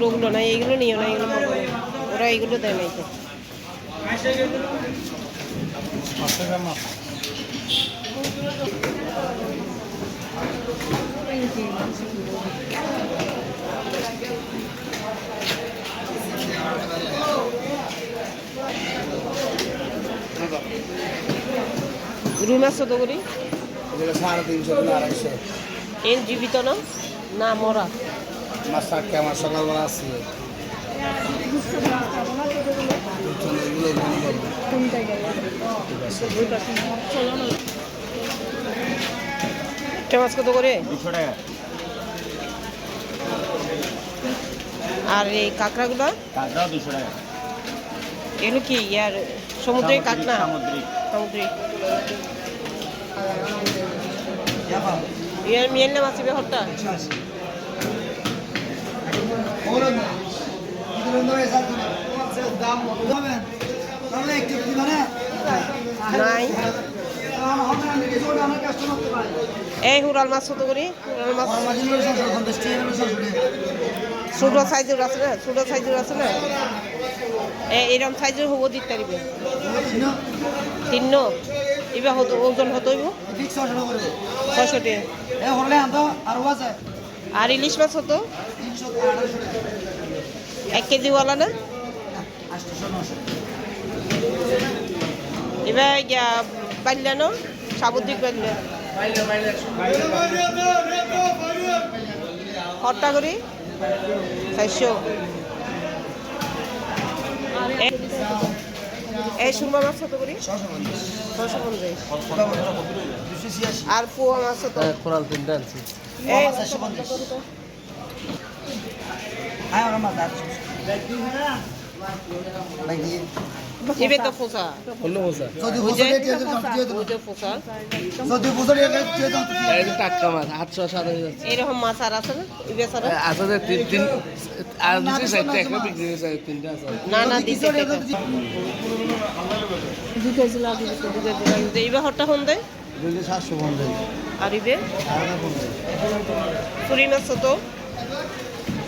ছোটোগুলো নাই এইগুলো নিও না এগুলো না ওরা এইগুলো দেয় নাই তো। রুই মাছ কত করি সাড়ে তিনশো আড়াইশো। এন জীবিত না? না মরা। মাছ টাটকা আমার সকালবেলা আসছে মাছ কত করে? দুশো টাকা। আর এই কাঁকড়াগুলো? দুশো টাকা। এগুলো কি ইয়ার সমুদ্রের কাঁকড়া? সামুদ্রিক। সামুদ্রিক। ইয়ার মিয়াল না মাছি বেহরটা নাই এই হুরাল মাছ কত করি? হুরাল মাছ ছোট সাইজের আছে না? ছোট সাইজের আছে না? এরকম সাইজের হব দিতে পারিবে। তিন এবার হতো ওজন হতো ছশো আর ইলিশ মাছ হতো? এক কেজিওয়ালা না। এবার পাইলে না সামুদ্রিক পাইলে। হরটা করি? চারশো। এ- এই সুরমা মাছ কত করি? ছশো পঞ্চাশ। আর পোয়া মাছ কত? কোরাল তিনটা আনছি এই এবে তো ফোসা অন্য মশা ওই যে ওই যে ফোসা এই যে মাছ আটশো সাত যাচ্ছে এরকম মাছ আর আছে না ইবে ছাড়া আসলে তিন তিন আর নিচে সাইডটা একটা বিক্রি হয়েছে তিনটা আছে না না দিতে ইবে হরটা হন দেয় সাতশো পঞ্চাশ আর ইবে চুরি মাছ তো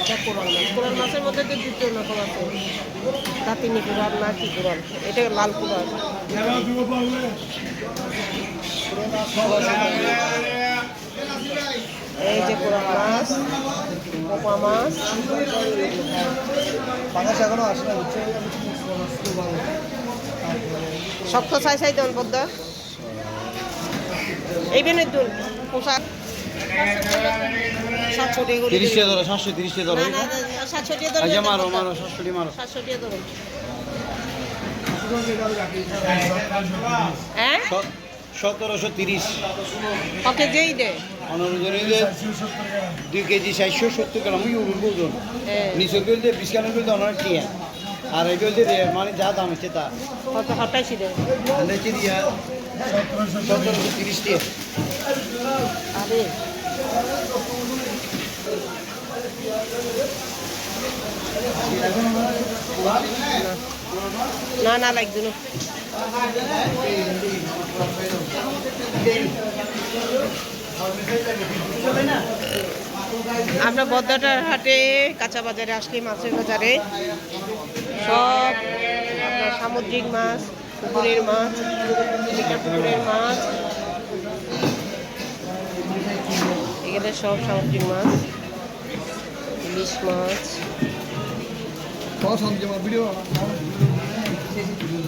এটা কোরাল মাছ কোরাল মাছের মধ্যে তো দুটো রকম আছে। দাঁতিনি কোরাল না কি কোরাল এটা লাল কোরাল এই যে কোরাল মাছ পোপা মাছ এখনও আসে না শক্ত চাই চাই দেন পদ্মা। এই বেনের দুল পোশাক। তিরিশ টাকা ধরো সাতশো তিরিশ টাকা ধরো না, না, না, সাতশো টাকা ধরে আচ্ছা মারো মারো সাতশো টাকা মারো। সাতশো টাকা ধরুন। হ্যাঁ? সতেরোশো তিরিশ। ওকে যেই দে। দুই কেজি চারশো সত্তর গ্রাম ওজন। হ্যাঁ। নিচের বলতে বিশ গ্রামের বলতে অনেক টিয়া। আর এই বলতে মানে যা দাম হচ্ছে তা। কত দিয়া সতেরোশো তিরিশ টিয়া আরে। না না লাগবে না আমরা বদ্দাটার হাটে, কাঁচা বাজারে আসলে মাছের বাজারে। সব আপনার সামুদ্রিক মাছ, পুকুরের মাছ পুকুরের মাছ। এখানে সব সামুদ্রিক মাছ। ইলিশ মাছ।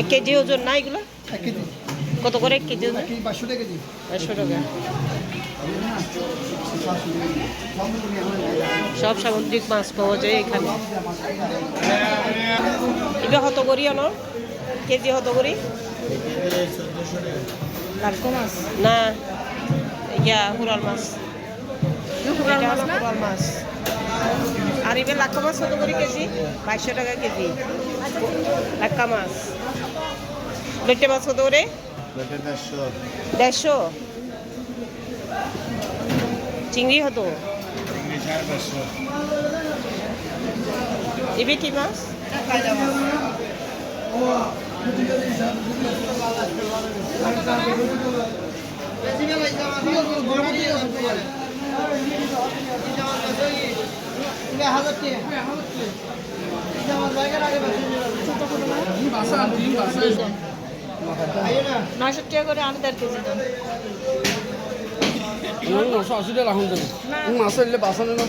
এক কেজি ওজন না এগুলো? কত করে এক কেজি ওজন? পাঁচশো টাকা। কেজি একশো টাকা সব সামুদ্রিক মাছ পাওয়া যায় এখানে। এটা হত করি আনো? কেজি হত করি? না ইয়া হুরাল মাছ। মাছ আর এবার লাক্কা মাছ কত করে কেজি? বাইশশো টাকা কেজি। লাক্কা মাছ। লইটে মাছ কত করে? দেড়শো। চিংড়ি হতো এবে কি মাছ? নয়শো টাকা করে আমি দেড় কেজি নশো আশি টাকা রাখুন দেবে মাছ এলে বাসনে না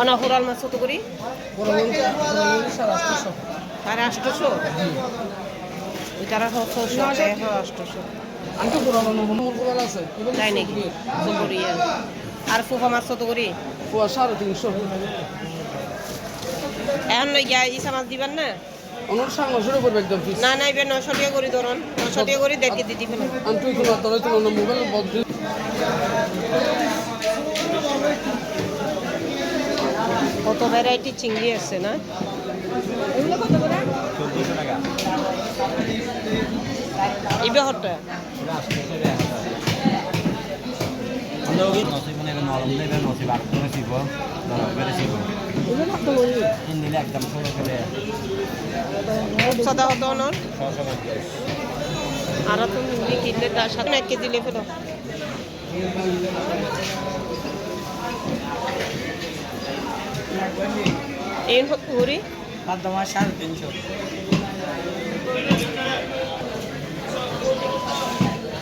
আনা হোরাল মাছ কত করি সাড়ে সাড়ে আটশোশো তারা ছশো এখন তাই নাকি? আর ফুফা মাছ কত করি? পোয়া সাড়ে তিনশো। এখন ইয়া ইসা মাছ দিবেন না? করবে একদম না না এবার নশো টাকা করে ধরুন। নশো টাকা করে দেড় কেজি দিবেন আমি তুই তোমার তোর তোমার মোবাইল বদলি কত ভ্যারাইটি চিংড়ি আছে না? ছোটো করে সদা হতো অনর আর তো মুরগি কিনলে তার সাথে এক কেজি লেখে দাও এই হতো হরি আর তোমার সাড়ে তিনশো।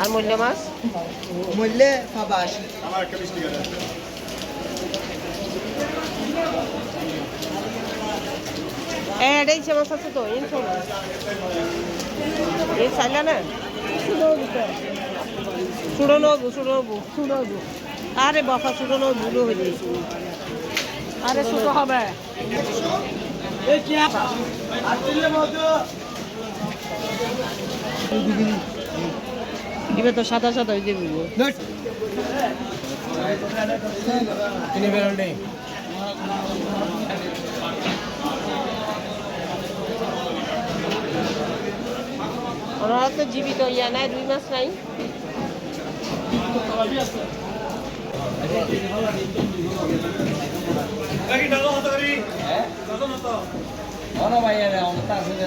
আর মূল্য মাছ? মূল্যে পাবা আশি। এই এটাই ইচ্ছে মাছ আছে। তো এই চাইলা না? চুড়ো নবু চুড়ো নবু চুড়ো নবু আরে বাপা চুড়ো নবু ভুলো হইলে আরে ছোট হবে। দিবে তো সাদা সাদা হয়ে যাবে। তিনি বেরোল নেই। ওনারা তো জীবিত ইয়া নাই দুই মাস নাই। ভাই অমতা আছে